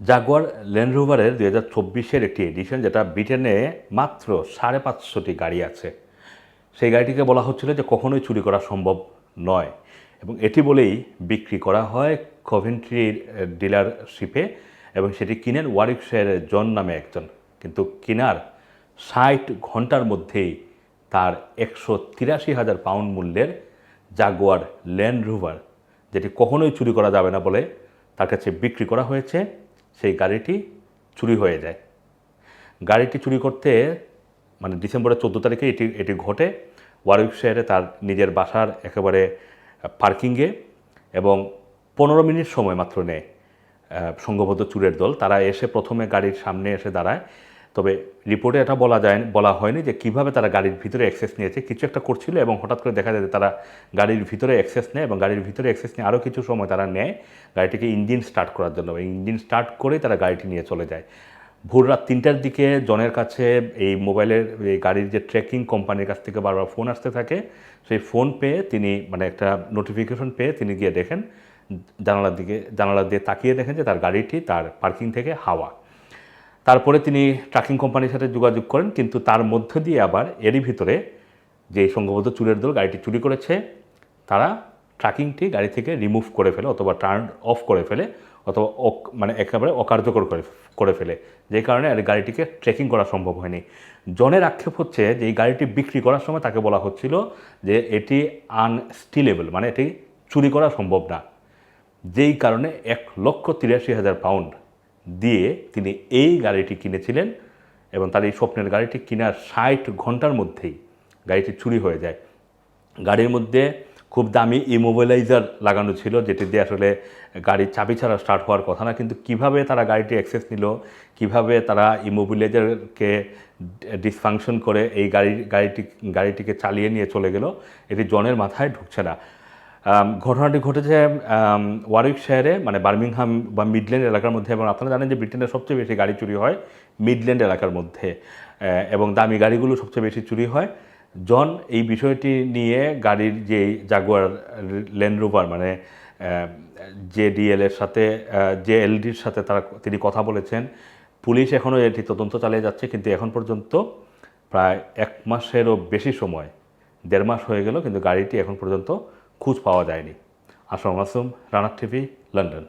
Jaguar land রোভারের দুই হাজার চব্বিশের একটি এডিশন যেটা ব্রিটেনে মাত্র সাড়ে পাঁচশোটি গাড়ি আছে। সেই গাড়িটিকে বলা হচ্ছিল যে কখনোই চুরি করা সম্ভব নয় এবং এটি বলেই বিক্রি করা হয় কভেন্ট্রির ডিলারশিপে এবং সেটি কিনেন ওয়ারিকশায়ারের জন নামে একজন। কিন্তু কিনার ষাট ঘণ্টার মধ্যেই তার একশো তিরাশি হাজার পাউন্ড মূল্যের জাগুয়ার ল্যান্ড রোভার যেটি কখনোই চুরি করা যাবে না বলে তার কাছে বিক্রি করা হয়েছে। সেই গাড়িটি চুরি হয়ে যায়। গাড়িটি চুরি করতে মানে ডিসেম্বরের চোদ্দ তারিখে এটি এটি ঘটে। ওয়ারউইকশায়ারে তার নিজের বাসার একেবারে পার্কিংয়ে এবং পনেরো মিনিট সময় মাত্র নেয় সংঘবদ্ধ চুরের দল। তারা এসে প্রথমে গাড়ির সামনে এসে দাঁড়ায়। তবে রিপোর্টে এটা বলা যায়, বলা হয়নি যে কীভাবে তারা গাড়ির ভিতরে অ্যাক্সেস নিয়েছে। কিছু একটা করছিল এবং হঠাৎ করে দেখা যায় যে তারা গাড়ির ভিতরে অ্যাক্সেস নেয় এবং গাড়ির ভিতরে অ্যাক্সেস নিয়ে আরও কিছু সময় তারা নেয় গাড়িটিকে ইঞ্জিন স্টার্ট করার জন্য। ইঞ্জিন স্টার্ট করেই তারা গাড়িটি নিয়ে চলে যায়। ভোর রাত তিনটার দিকে জনের কাছে এই মোবাইলের, এই গাড়ির যে ট্রেকিং কোম্পানির কাছ থেকে বারবার ফোন আসতে থাকে, সেই ফোন পেয়ে তিনি মানে একটা নোটিফিকেশন পেয়ে তিনি গিয়ে দেখেন, জানালার দিকে জানালার দিয়ে তাকিয়ে দেখেন যে তার গাড়িটি তার পার্কিং থেকে হাওয়া। তারপরে তিনি ট্রাকিং কোম্পানির সাথে যোগাযোগ করেন, কিন্তু তার মধ্য দিয়ে আবার এরই ভিতরে যে সংঘবদ্ধ চুরের দল গাড়িটি চুরি করেছে, তারা ট্রাকিংটি গাড়ি থেকে রিমুভ করে ফেলে অথবা টার্ন অফ করে ফেলে অথবা মানে একেবারে অকার্যকর করে করে ফেলে। যে কারণে আর গাড়িটিকে ট্রেকিং করা সম্ভব হয়নি। জনের আক্ষেপ হচ্ছে যে এই গাড়িটি বিক্রি করার সময় তাকে বলা হচ্ছিল যে এটি আনস্টিলেবল মানে এটি চুরি করা সম্ভব না। যেই কারণে এক লক্ষ তিরাশি হাজার পাউন্ড দিয়ে তিনি এই গাড়িটি কিনেছিলেন এবং তার এই স্বপ্নের গাড়িটি কেনার ষাট ঘণ্টার মধ্যেই গাড়িটি চুরি হয়ে যায়। গাড়ির মধ্যে খুব দামি ইমোবিলাইজার লাগানো ছিল, যেটি দিয়ে আসলে গাড়ির চাবি ছাড়া স্টার্ট হওয়ার কথা না, কিন্তু কীভাবে তারা গাড়িটি অ্যাক্সেস নিল, কীভাবে তারা ইমোবিলাইজারকে ডিসফাংশন করে এই গাড়ি, গাড়িটি, গাড়িটিকে চালিয়ে নিয়ে চলে গেল, এটি জনের মাথায় ঢুকছে না। ঘটনাটি ঘটেছে আম, ওয়ারিকশায়ারে মানে বার্মিংহাম বা মিডল্যান্ড এলাকার মধ্যে। এবং আপনারা জানেন যে ব্রিটেনের সবচেয়ে বেশি গাড়ি চুরি হয় মিডল্যান্ড এলাকার মধ্যে। এবং দামি গাড়িগুলো সবচেয়ে বেশি চুরি হয়। জন এই বিষয়টি নিয়ে গাড়ির যে জাগুয়ার ল্যান্ড রোভার মানে জে ডিএল এর সাথে জে এলডির সাথে তারা তিনি কথা বলেছেন। পুলিশ এখনও এটি তদন্ত চালিয়ে যাচ্ছে কিন্তু এখন পর্যন্ত প্রায় এক মাসেরও বেশি সময় দেড় মাস হয়ে গেল কিন্তু গাড়িটি এখন পর্যন্ত খোঁজ পাওয়া যায়নি। আসম মাসুম রানার টিভি লন্ডন।